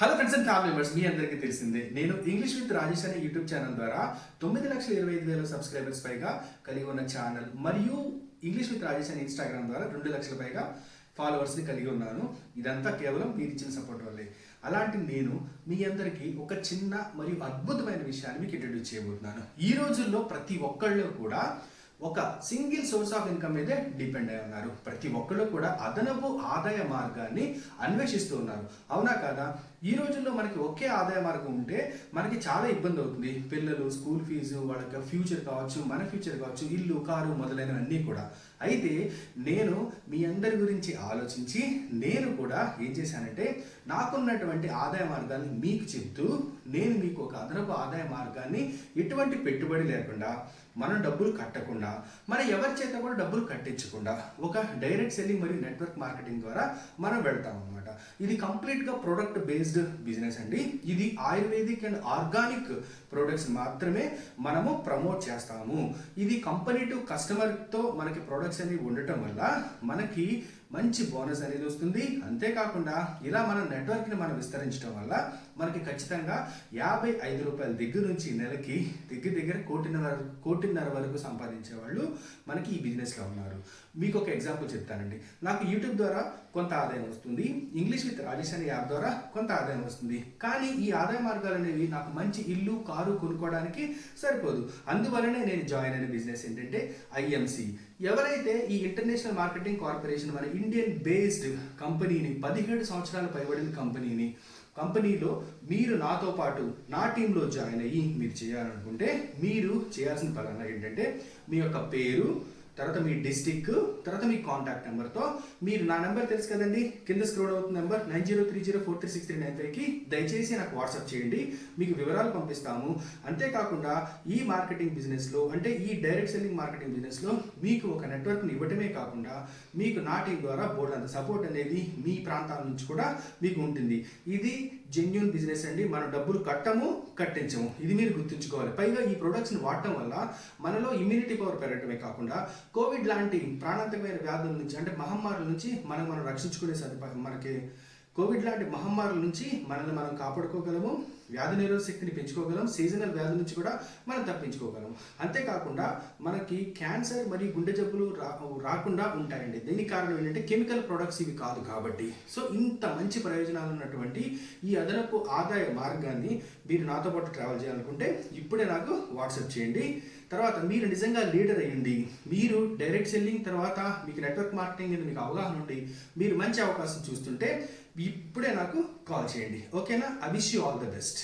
Hello friends and family members మీ అందరికీ తెలిసిందే. నేను ఇంగ్లీష్ విత్ రాజేష్ అనే యూట్యూబ్ ఛానల్ ద్వారా తొమ్మిది లక్షల ఇరవై ఐదు వేల సబ్స్క్రైబర్స్ పైగా కలిగి ఉన్న ఛానల్ మరియు ఇంగ్లీష్ విత్ రాజేష్ అనే ఇన్స్టాగ్రామ్ ద్వారా రెండు లక్షల పైగా ఫాలోవర్స్ని కలిగి ఉన్నాను. ఇదంతా కేవలం మీరు ఇచ్చిన సపోర్ట్ వల్లే. అలాంటి నేను మీ అందరికీ ఒక చిన్న మరియు అద్భుతమైన విషయాన్ని మీకు ఇంట్రడ్యూస్ చేయబోతున్నాను. ఈ రోజుల్లో ప్రతి ఒక్కళ్ళు కూడా ఒక సింగిల్ సోర్స్ ఆఫ్ ఇన్కమ్ మీదే డిపెండ్ అయి ఉన్నారు. ప్రతి ఒక్కళ్ళు కూడా అదనపు ఆదాయ మార్గాన్ని అన్వేషిస్తూ ఉన్నారు. అవునా కాదా? ఈ రోజుల్లో మనకి ఒకే ఆదాయ మార్గం ఉంటే మనకి చాలా ఇబ్బంది అవుతుంది. పిల్లలు స్కూల్ ఫీజు వాళ్ళకి ఫ్యూచర్ కావచ్చు మన ఫ్యూచర్ కావచ్చు ఇల్లు కారు మొదలైనవన్నీ కూడా. అయితే నేను మీ అందరి గురించి ఆలోచించి నేను కూడా ఏం చేశానంటే నాకున్నటువంటి ఆదాయ మార్గాన్ని మీకు చెప్తూ నేను మీకు ఒక అదనపు ఆదాయ మార్గాన్ని ఎటువంటి పెట్టుబడి లేకుండా మనం డబ్బులు కట్టకుండా మన ఎవరి చేత కూడా డబ్బులు కట్టించకుండా ఒక డైరెక్ట్ సెల్లింగ్ మరియు నెట్వర్క్ మార్కెటింగ్ ద్వారా మనం వెళ్తాం అనమాట ఇది కంప్లీట్గా ప్రోడక్ట్ బేస్డ్ బిజినెస్ అండి. ఇది ఆయుర్వేదిక్ అండ్ ఆర్గానిక్ ప్రోడక్ట్స్ మాత్రమే మనము ప్రమోట్ చేస్తాము. ఇది కంపెనీ టు కస్టమర్తో మనకి ప్రోడక్ట్స్ అనేవి ఉండటం వల్ల మనకి మంచి బోనస్ అనేది వస్తుంది. అంతేకాకుండా ఇలా మన నెట్వర్క్ని మనం విస్తరించడం వల్ల మనకి ఖచ్చితంగా యాభై ఐదు రూపాయల దగ్గర నుంచి నెలకి దగ్గర దగ్గర కోటిన్నర కోటిన్నర వరకు సంపాదించే వాళ్ళు మనకి ఈ బిజినెస్లో ఉన్నారు. మీకు ఒక ఎగ్జాంపుల్ చెప్తానండి. నాకు యూట్యూబ్ ద్వారా కొంత ఆదాయం వస్తుంది. ఇంగ్లీష్ విత్ రాజేష్ అనే యాప్ ద్వారా కొంత ఆదాయం వస్తుంది. కానీ ఈ ఆదాయ మార్గాలు అనేవి నాకు మంచి ఇల్లు కారు కొనుక్కోవడానికి సరిపోదు. అందువలనే నేను జాయిన్ అయిన బిజినెస్ ఏంటంటే ఐఎంసి. ఎవరైతే ఈ ఇంటర్నేషనల్ మార్కెటింగ్ కార్పొరేషన్ మన ఇండియన్ బేస్డ్ కంపెనీని పదిహేడు సంవత్సరాలు పైబడిన కంపెనీని కంపెనీలో మీరు నాతో పాటు నా టీంలో జాయిన్ అయ్యి మీరు చేయాలనుకుంటే మీరు చేయాల్సిన పరంగా ఏంటంటే మీ యొక్క పేరు తర్వాత మీ డిస్టిక్ తర్వాత మీ కాంటాక్ట్ నెంబర్తో మీరు నా నెంబర్ తెలుసు కదండి? కింద స్క్రోల్ అవుతున్న number nine zero three zero four three six three nine ఫైవ్కి దయచేసి నాకు వాట్సాప్ చేయండి. మీకు వివరాలు పంపిస్తాము. అంతేకాకుండా ఈ మార్కెటింగ్ బిజినెస్లో అంటే ఈ డైరెక్ట్ సెల్లింగ్ మార్కెటింగ్ బిజినెస్లో మీకు ఒక నెట్వర్క్ని ఇవ్వటమే కాకుండా మీకు నా టీం ద్వారా బోర్డు అంత సపోర్ట్ అనేది మీ ప్రాంతాల నుంచి కూడా మీకు ఉంటుంది. ఇది జెన్యున్ బిజినెస్ అండి. మనం డబ్బులు కట్టము కట్టించము. ఇది మీరు గుర్తుంచుకోవాలి. పైగా ఈ ప్రొడక్ట్స్ని వాడటం వల్ల మనలో ఇమ్యూనిటీ పవర్ పెరగటమే కాకుండా కోవిడ్ లాంటి ప్రాణాంతకమైన వ్యాధుల నుంచి అంటే మహమ్మారుల నుంచి మనం మనం రక్షించుకునే సదుపాయం మనకి కోవిడ్ లాంటి మహమ్మారుల నుంచి మనల్ని మనం కాపాడుకోగలము. వ్యాధి నిరోధ శక్తిని పెంచుకోగలం. సీజనల్ వ్యాధి నుంచి కూడా మనం తప్పించుకోగలం. అంతేకాకుండా మనకి క్యాన్సర్ మరియు గుండె జబ్బులు రా రాకుండా ఉంటాయండి. దీనికి కారణం ఏంటంటే కెమికల్ ప్రొడక్ట్స్ ఇవి కాదు కాబట్టి. సో ఇంత మంచి ప్రయోజనాలు ఉన్నటువంటి ఈ అదనపు ఆదాయ మార్గాన్ని మీరు నాతో పాటు ట్రావెల్ చేయాలనుకుంటే ఇప్పుడే నాకు వాట్సాప్ చేయండి. తర్వాత మీరు నిజంగా లీడర్ అయ్యండి. మీరు డైరెక్ట్ సెల్లింగ్ తర్వాత మీకు నెట్వర్క్ మార్కెటింగ్ మీద మీకు అవగాహన ఉండి మీరు మంచి అవకాశం చూస్తుంటే ఇప్పుడే నాకు కాల్ చేయండి. ఓకేనా? I wish you all the best